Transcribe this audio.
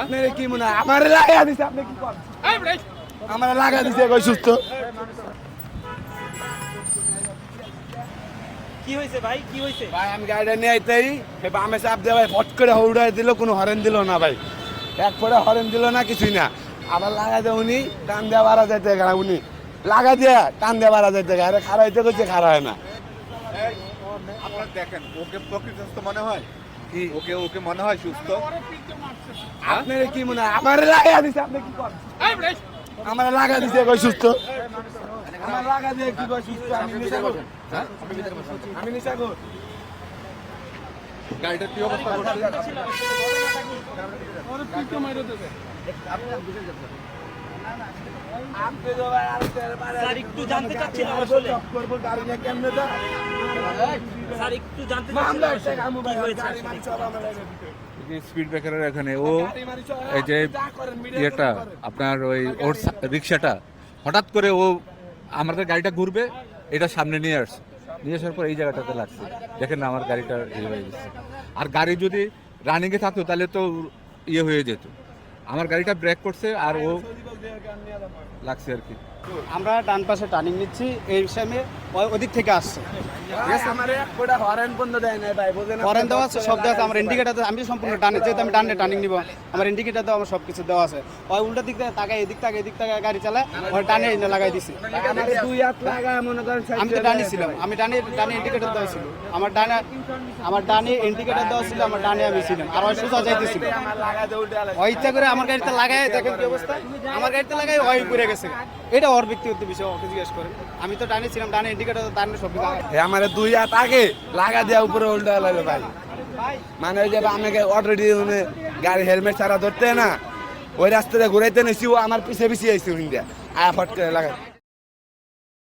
আপনার কি মনে হয়? আমার লাগা দিছে আপনি কি করেন? আমার লাগা দিছে কই সুস্থ। কি হয়েছে ভাই? কি হয়েছে? ভাই আমি গাড়িটা নিয়ে আইতেই বামে চাপ দিয়ে ভাই ফট করে হৌড়াই দিল কোনো হরেন দিল না ভাই। এক পরে হরেন দিল না কিছুই না। আবার লাগা দিয়ে উনি টান দেওয়া বাড়া যাইতে গেল উনি। লাগা দিয়ে টান দেওয়া বাড়া যাইতে গেল আরে করছে খারা হয় না। আপনার দেখেন ওকে মনে হয়? কি ওকে ওকে মনে হয় সুস্থ? আপনার কি মনে হয়? আমার লাগা দিছে আপনি কি করেন? আমার লাগা দিছে কই সুস্থ? আমার লাগা দিয়ে কি কই সুস্থ? আমি নিচে করব আমি নিচে করব গাড়িটার কি অবস্থা? করছে আপনি তো ভাই আর তেল মারে স্যার, একটু জানতে চাচ্ছিলাম আসলে। করব গাড়ি নিয়ে কেমনে তো স্পিড ব্রেকারের এখানে ও এই যে ইয়েটা, আপনার ওই ওর রিক্সাটা, হঠাৎ করে ও আমাদের গাড়িটা ঘুরবে, এটা সামনে নিয়ে আসছে। নিয়ে আসার পর এই জায়গাটাতে লাগছে। দেখেন না, আমার গাড়িটা হয়ে গেছে। আর গাড়ি যদি রানিংয়ে থাকতো, তাহলে তো ইয়ে হয়ে যেত। আমার গাড়িটা ব্রেক করছে আর ও লাগছে আর কি। আমরা ডান পাশে টার্নিং নিচ্ছি এই সময় ওদিক থেকে আসছে। হরেন দেওয়া আছে সব দেওয়া আছে আমার ইন্ডিকেটার আমি সম্পূর্ণ ডানে যেহেতু আমি ডানে টার্নিং নিব আমার ইন্ডিকেটার দেওয়া আমার সব কিছু দেওয়া আছে। ওই উল্টা দিক থেকে তাকায় এদিক থেকে এদিক থেকে গাড়ি চালায় ওই ডানে এনে লাগাই দিছি। আমারে দুই হাত লাগায় মনে করেন সাইড আমি তো ডানে ছিলাম আমি ডানে ডানে ইন্ডিকেটার দেওয়া ছিল। আমার ডানে আমার ডানে ইন্ডিকেটার দেওয়া ছিল আমার ডানে আমি ছিলাম আর ওই সোজা যাইতেছিল। আমার লাগা দিয়ে উল্টে ওই ইচ্ছা করে আমার গাড়িতে লাগাই দেখেন কি অবস্থা। আমার গাড়িতে লাগাই ওই পুড়ে গেছে। এটা ওর ব্যক্তিগত বিষয় ওকে জিজ্ঞেস করেন আমি তো ডানে ছিলাম, ডানে ইন্ডিকেটার ডানে সব আমারে দুই হাত আগে লাগা দেওয়া উপরে উল্টা লাগে ভাই। মানে ওই যে আমাকে অলরেডি গাড়ি হেলমেট ছাড়া ধরতে না, ওই রাস্তাতে ঘুরাইতে নিছি, ও আমার পিছে পিছিয়ে আইসি ইন্ডিয়া আয়া ফট করে লাগা